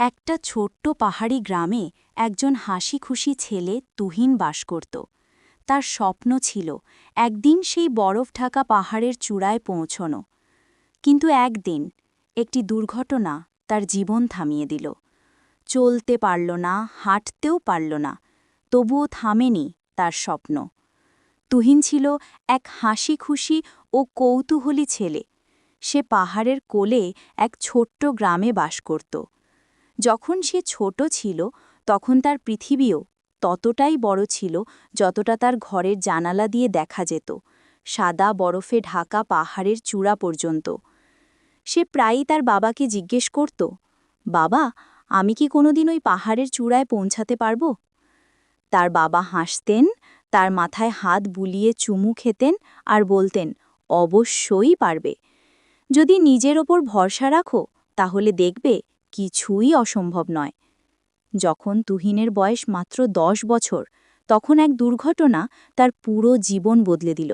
একটা ছোট্ট পাহাড়ি গ্রামে একজন হাসি খুশি ছেলে তুহিন বাস করত। তার স্বপ্ন ছিল একদিন সেই বরফ ঢাকা পাহাড়ের চূড়ায় পৌঁছনো। কিন্তু একদিন একটি দুর্ঘটনা তার জীবন থামিয়ে দিল। চলতে পারল না, হাঁটতেও পারল না, তবুও থামেনি তার স্বপ্ন। তুহিন ছিল এক হাসি খুশি ও কৌতূহলী ছেলে। সে পাহাড়ের কোলে এক ছোট্ট গ্রামে বাস করত। যখন সে ছোট ছিল, তখন তার পৃথিবীও ততটাই বড় ছিল যতটা তার ঘরের জানালা দিয়ে দেখা যেত, সাদা বরফে ঢাকা পাহাড়ের চূড়া পর্যন্ত। সে প্রায়ই তার বাবাকে জিজ্ঞেস করত, বাবা, আমি কি কোনোদিন ওই পাহাড়ের চূড়ায় পৌঁছাতে পারব? তার বাবা হাসতেন, তার মাথায় হাত বুলিয়ে চুমু খেতেন আর বলতেন, অবশ্যই পারবে। যদি নিজের ওপর ভরসা রাখো, তাহলে দেখবে কিছুই অসম্ভব নয়। যখন তুহিনের বয়স মাত্র দশ বছর, তখন এক দুর্ঘটনা তার পুরো জীবন বদলে দিল।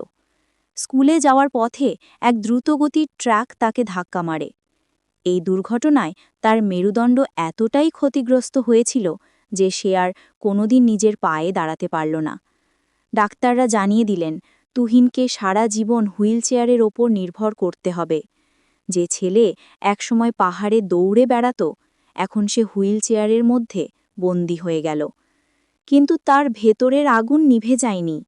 স্কুলে যাওয়ার পথে এক দ্রুতগতির ট্রাক তাকে ধাক্কা মারে। এই দুর্ঘটনায় তার মেরুদণ্ড এতটাই ক্ষতিগ্রস্ত হয়েছিল যে সে আর কোনোদিন নিজের পায়ে দাঁড়াতে পারল না। ডাক্তাররা জানিয়ে দিলেন, তুহিনকে সারা জীবন হুইল চেয়ারের ওপর নির্ভর করতে হবে। যে ছেলে একসময় পাহাড়ে দৌড়ে বেড়াত, এখন সে হুইল চেয়ারের মধ্যে বন্দী হয়ে গেল। কিন্তু তার ভেতরের আগুন নিভে যায়নি।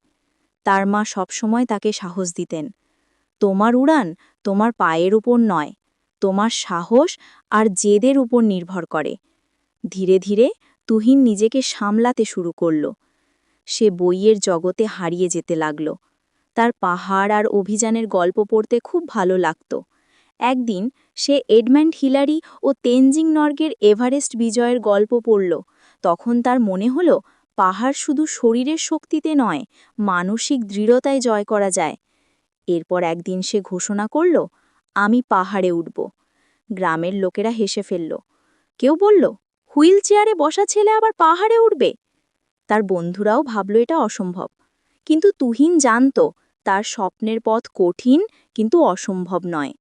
তার মা সবসময় তাকে সাহস দিতেন। তোমার উড়ান তোমার পায়ের উপর নয়, তোমার সাহস আর জেদের উপর নির্ভর করে। ধীরে ধীরে তুহিন নিজেকে সামলাতে শুরু করল। সে বইয়ের জগতে হারিয়ে যেতে লাগল। তার পাহাড় আর অভিযানের গল্প পড়তে খুব ভালো লাগত। একদিন সে এডম্যান্ড হিলারি ও তেনজিং নর্গের এভারেস্ট বিজয়ের গল্প পড়ল। তখন তার মনে হল, পাহাড় শুধু শরীরের শক্তিতে নয়, মানসিক দৃঢ়তায় জয় করা যায়। এরপর একদিন সে ঘোষণা করল, আমি পাহাড়ে উঠব। গ্রামের লোকেরা হেসে ফেলল। কেউ বলল, হুইল চেয়ারে বসা ছেলে আবার পাহাড়ে উঠবে? তার বন্ধুরাও ভাবল, এটা অসম্ভব। কিন্তু তুহিন জানত, তার স্বপ্নের পথ কঠিন কিন্তু অসম্ভব নয়।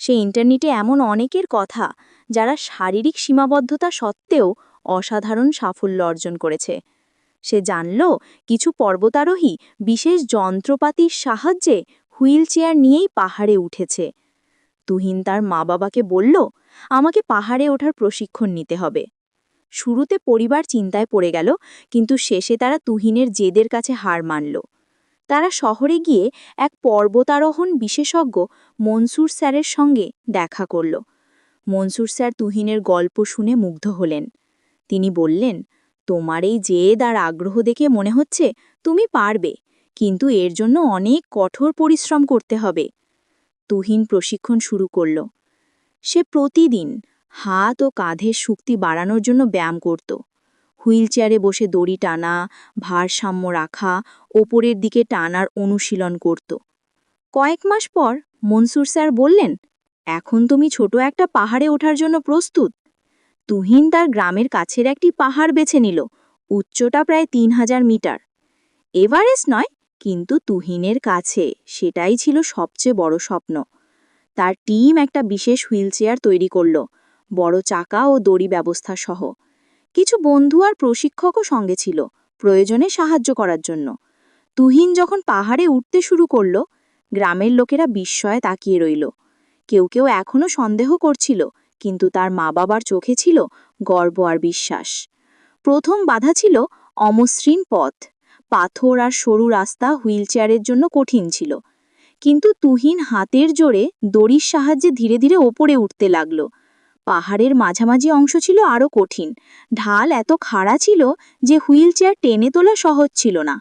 সে ইন্টারনেটে এমন অনেকের কথা যারা শারীরিক সীমাবদ্ধতা সত্ত্বেও অসাধারণ সাফল্য অর্জন করেছে। সে জানল, কিছু পর্বতারোহী বিশেষ যন্ত্রপাতির সাহায্যে হুইল চেয়ার নিয়েই পাহাড়ে উঠেছে। তুহিন তার মা বাবাকে বলল, আমাকে পাহাড়ে ওঠার প্রশিক্ষণ নিতে হবে। শুরুতে পরিবার চিন্তায় পড়ে গেল, কিন্তু শেষে তারা তুহিনের জেদের কাছে হার মানল। তারা শহরে গিয়ে এক পর্বতারোহণ বিশেষজ্ঞ মনসুর স্যারের সঙ্গে দেখা করল। মনসুর স্যার তুহিনের গল্প শুনে মুগ্ধ হলেন। তিনি বললেন, তোমার এই জেদ আর আগ্রহ দেখে মনে হচ্ছে তুমি পারবে, কিন্তু এর জন্য অনেক কঠোর পরিশ্রম করতে হবে। তুহিন প্রশিক্ষণ শুরু করল। সে প্রতিদিন হাত ও কাঁধের শক্তি বাড়ানোর জন্য ব্যায়াম করত। হুইল চেয়ারে বসে দড়ি টানা, ভারসাম্য রাখা, ওপরের দিকে টানার অনুশীলন করত। কয়েক মাস পর মনসুর স্যার বললেন, এখন তুমি ছোট একটা পাহাড়ে ওঠার জন্য প্রস্তুত। তুহিন তার গ্রামের কাছের একটি পাহাড় বেছে নিল, উচ্চটা প্রায় তিন হাজার মিটার। এভারেস্ট নয়, কিন্তু তুহিনের কাছে সেটাই ছিল সবচেয়ে বড় স্বপ্ন। তার টিম একটা বিশেষ হুইলচেয়ার তৈরি করল, বড় চাকা ও দড়ি ব্যবস্থা সহ। কিছু বন্ধু আর প্রশিক্ষকও সঙ্গে ছিল, প্রয়োজনে সাহায্য করার জন্য। তুহিন যখন পাহাড়ে উঠতে শুরু করল, গ্রামের লোকেরা বিস্ময়ে তাকিয়ে রইল। কেউ কেউ এখনও সন্দেহ করছিল, কিন্তু তার মা বাবার চোখে ছিল গর্ব আর বিশ্বাস। প্রথম বাধা ছিল অমসৃণ পথ। পাথর আর সরু রাস্তা হুইলচেয়ারের জন্য কঠিন ছিল। কিন্তু তুহিন হাতের জোরে দড়ির সাহায্যে ধীরে ধীরে ওপরে উঠতে লাগল। পাহাড়ের মাঝামাঝি অংশ ছিল আরও কঠিন। ঢাল এত খাড়া ছিল যে হুইলচেয়ার টেনে তোলা সহজ ছিল না।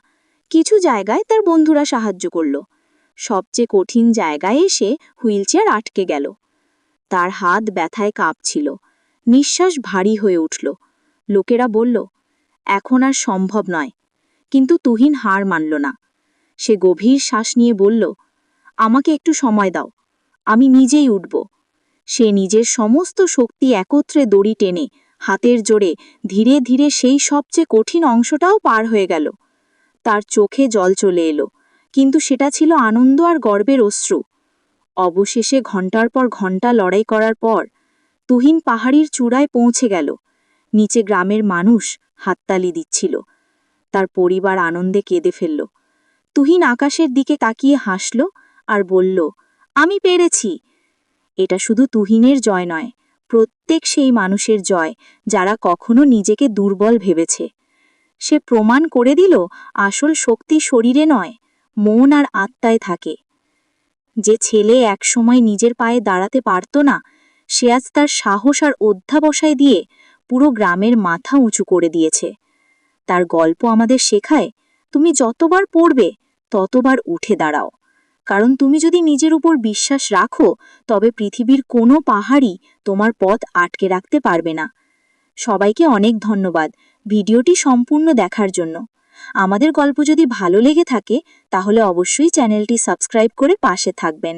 কিছু জায়গায় তার বন্ধুরা সাহায্য করল। সবচেয়ে কঠিন জায়গায় এসে হুইলচেয়ার আটকে গেল। তার হাত ব্যথায় কাঁপছিল। নিঃশ্বাস ভারী হয়ে উঠল। লোকেরা বলল, এখন আর সম্ভব নয়। কিন্তু তুহিন হার মানল না। সে গভীর শ্বাস নিয়ে বলল, আমাকে একটু সময় দাও। আমি নিজেই উঠব। সে নিজের সমস্ত শক্তি একত্রে দড়ি টেনে, হাতের জোরে ধীরে ধীরে সেই সবচেয়ে কঠিন অংশটাও পার হয়ে গেল। তার চোখে জল চলে এলো, কিন্তু সেটা ছিল আনন্দ আর গর্বের অশ্রু। অবশেষে ঘণ্টার পর ঘণ্টা লড়াই করার পর তুহিন পাহাড়ির চূড়ায় পৌঁছে গেল। নিচে গ্রামের মানুষ হাততালি দিচ্ছিল। তার পরিবার আনন্দে কেঁদে ফেলল। তুহিন আকাশের দিকে তাকিয়ে হাসল আর বলল, আমি পেরেছি। এটা শুধু তুহিনের জয় নয়, প্রত্যেক সেই মানুষের জয় যারা কখনো নিজেকে দুর্বল ভেবেছে। সে প্রমাণ করে দিল, আসল শক্তি শরীরে নয়, মন আর আত্মায় থাকে। যে ছেলে একসময় নিজের পায়ে দাঁড়াতে পারত না, সে আজ তার সাহস আর অধ্যাবসায় দিয়ে পুরো গ্রামের মাথা উঁচু করে দিয়েছে। তার গল্প আমাদের শেখায়, তুমি যতবার পড়বে, ততবার উঠে দাঁড়াও। কারণ তুমি যদি নিজের উপর বিশ্বাস রাখো, তবে পৃথিবীর কোনো পাহাড়ই তোমার পথ আটকে রাখতে পারবে না। সবাইকে অনেক ধন্যবাদ ভিডিওটি সম্পূর্ণ দেখার জন্য। আমাদের গল্প যদি ভালো লেগে থাকে, তাহলে অবশ্যই চ্যানেলটি সাবস্ক্রাইব করে পাশে থাকবেন।